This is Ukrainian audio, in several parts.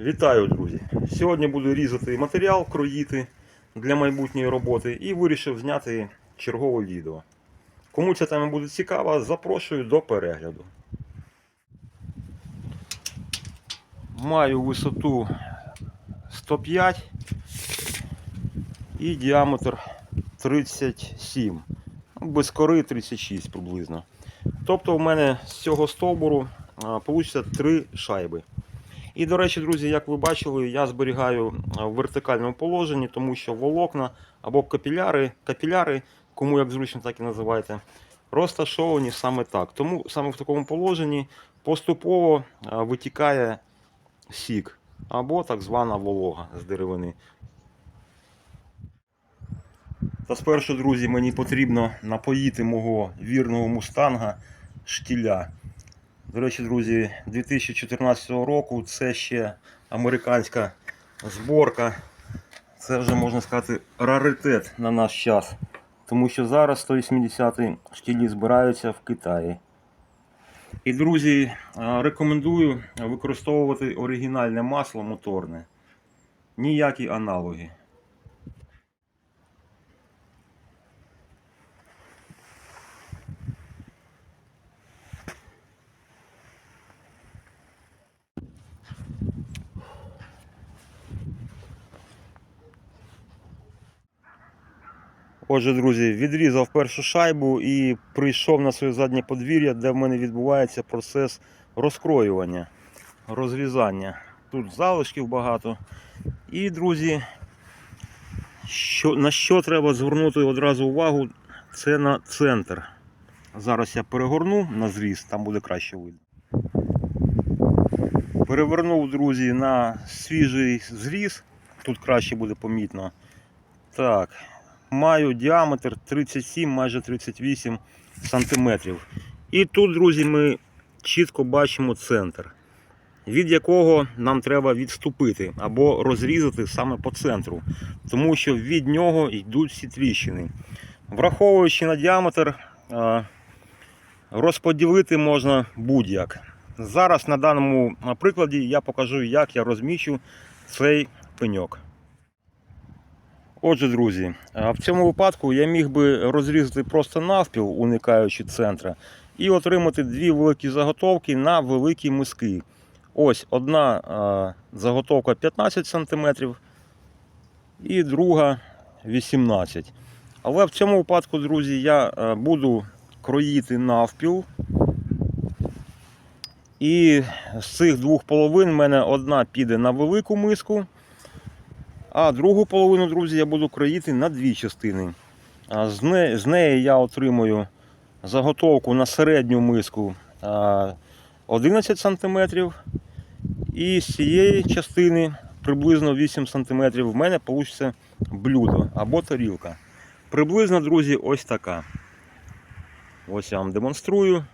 Вітаю, друзі! Сьогодні буду різати матеріал, кроїти для майбутньої роботи і вирішив зняти чергове відео. Кому ця тема буде цікава, запрошую до перегляду. Маю висоту 105 і діаметр 37. Без кори 36 приблизно. Тобто в мене з цього стовбуру вийде 3 шайби. І, до речі, друзі, як ви бачили, я зберігаю в вертикальному положенні, тому що волокна або капіляри, капіляри, кому як зручно, так і називайте, розташовані саме так. Тому саме в такому положенні поступово витікає сік або так звана волога з деревини. Та спершу, друзі, мені потрібно напоїти мого вірного мустанга штіля. До речі, друзі, 2014 року це ще американська зборка. Це вже можна сказати раритет на наш час. Тому що зараз 180 штілі збираються в Китаї. І, друзі, рекомендую використовувати оригінальне масло моторне. Ніякі аналоги. Отже, друзі, відрізав першу шайбу і прийшов на своє заднє подвір'я, де в мене відбувається процес розкроювання, розрізання. Тут залишків багато. І, друзі, що, на що треба звернути одразу увагу, це на центр. Зараз я перегорну на зріз, там буде краще видно. Перевернув, друзі, на свіжий зріз, тут краще буде помітно. Так, маю діаметр 37, майже 38 сантиметрів. І тут, друзі, ми чітко бачимо центр, від якого нам треба відступити або розрізати саме по центру, тому що від нього йдуть всі тріщини. Враховуючи на діаметр, е, розподілити можна будь-як. Зараз на даному прикладі я покажу, як я розміщу цей пеньок. Отже, друзі, в цьому випадку я міг би розрізати просто навпіл, уникаючи центра, і отримати дві великі заготовки на великі миски. Ось одна заготовка 15 см і друга 18 Але в цьому випадку, друзі, я буду кроїти навпіл. І з цих двох половин в мене одна піде на велику миску. А другу половину, друзі, я буду кроїти на дві частини. З неї, з неї я отримую заготовку на середню миску 11 см. І з цієї частини приблизно 8 см в мене вийде блюдо або тарілка. Приблизно, друзі, ось така. Ось я вам демонструю.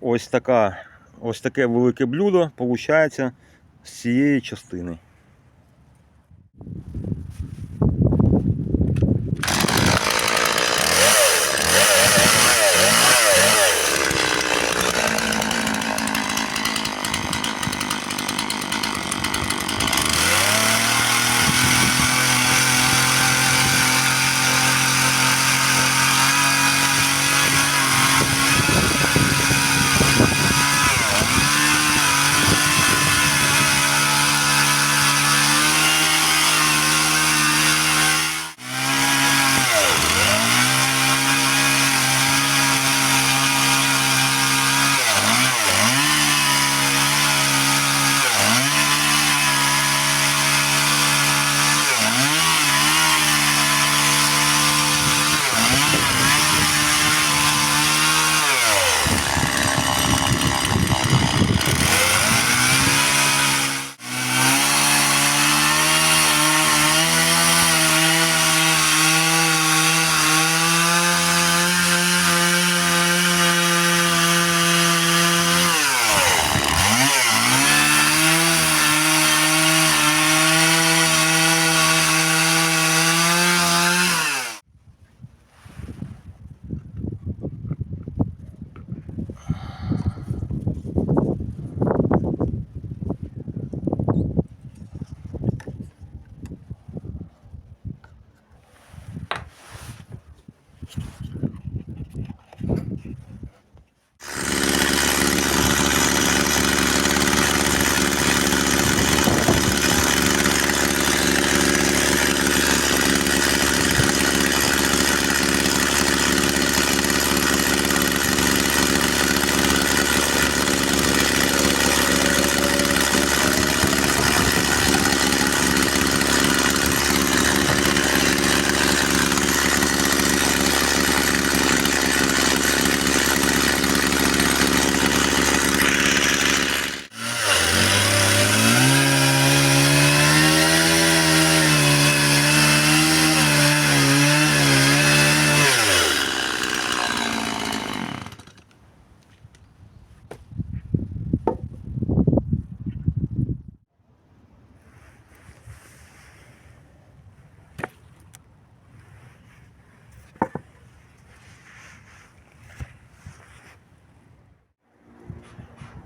Ось така, ось таке велике блюдо виходить з цієї частини.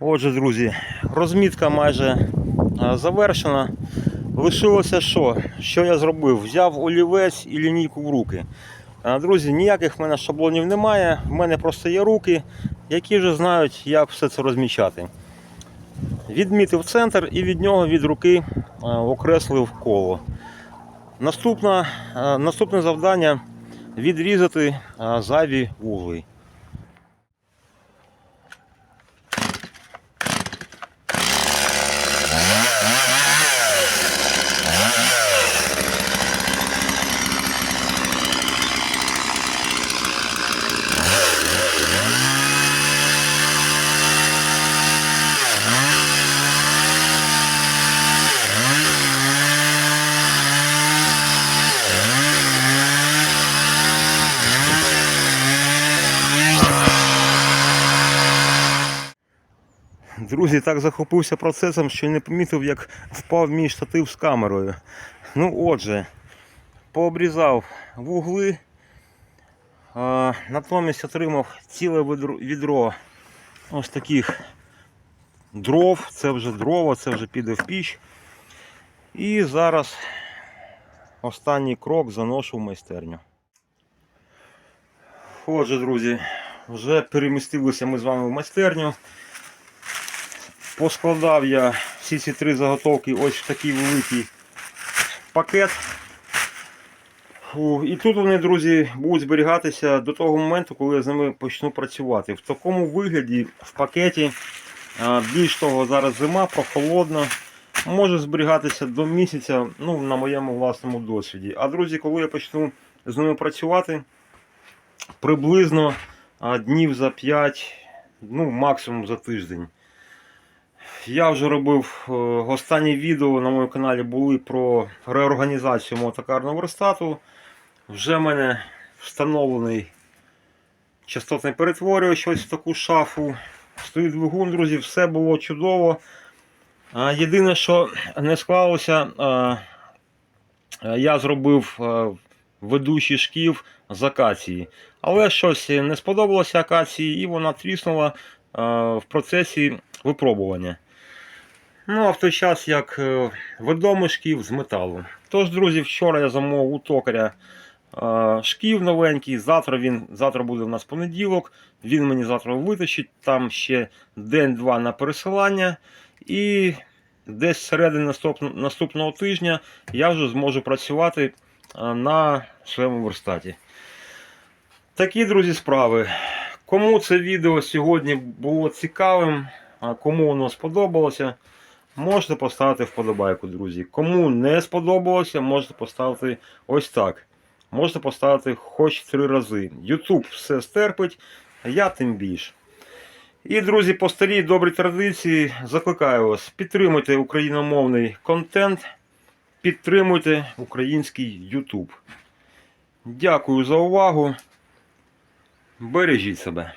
Отже, друзі, розмітка майже завершена. Лишилося що? Що я зробив? Взяв олівець і лінійку в руки. Друзі, ніяких в мене шаблонів немає. В мене просто є руки, які вже знають, як все це розмічати. Відмітив центр і від нього від руки окреслив коло. Наступна, наступне завдання відрізати зайві вугли. Друзі, так захопився процесом, що не помітив, як впав мій штатив з камерою. Ну, отже, пообрізав вугли, а, натомість отримав ціле відро, ось таких дров. Це вже дрова, це вже піде в піч. І зараз останній крок заношу в майстерню. Отже, друзі, вже перемістилися ми з вами в майстерню. Поскладав я всі ці три заготовки ось в такий великий пакет. І тут вони, друзі, будуть зберігатися до того моменту, коли я з ними почну працювати. В такому вигляді в пакеті, більш того, зараз зима, прохолодно, може зберігатися до місяця ну, на моєму власному досвіді. А друзі, коли я почну з ними працювати, приблизно днів за 5, ну максимум за тиждень. Я вже робив е, останні відео на моєму каналі були про реорганізацію мого токарного верстату. Вже в мене встановлений частотний перетворювач ось в таку шафу. Стоїть двигун, друзі, все було чудово. Єдине, що не склалося, я зробив ведучий шків з акації. Але щось не сподобалося акації і вона тріснула в процесі випробування. Ну, а в той час як е, відомий шків з металу. Тож, друзі, вчора я замовив у токаря е, шків новенький. Завтра він завтра буде у нас понеділок. Він мені завтра витащить. Там ще день-два на пересилання. І десь середини наступ- наступного тижня я вже зможу працювати е, на своєму верстаті. Такі, друзі, справи. Кому це відео сьогодні було цікавим, а кому воно сподобалося, можете поставити вподобайку, друзі. Кому не сподобалося, можете поставити ось так. Можете поставити хоч три рази. YouTube все стерпить, я тим більше. І, друзі, по старій добрій традиції закликаю вас, підтримуйте україномовний контент, підтримуйте український YouTube. Дякую за увагу. Бережіть себе.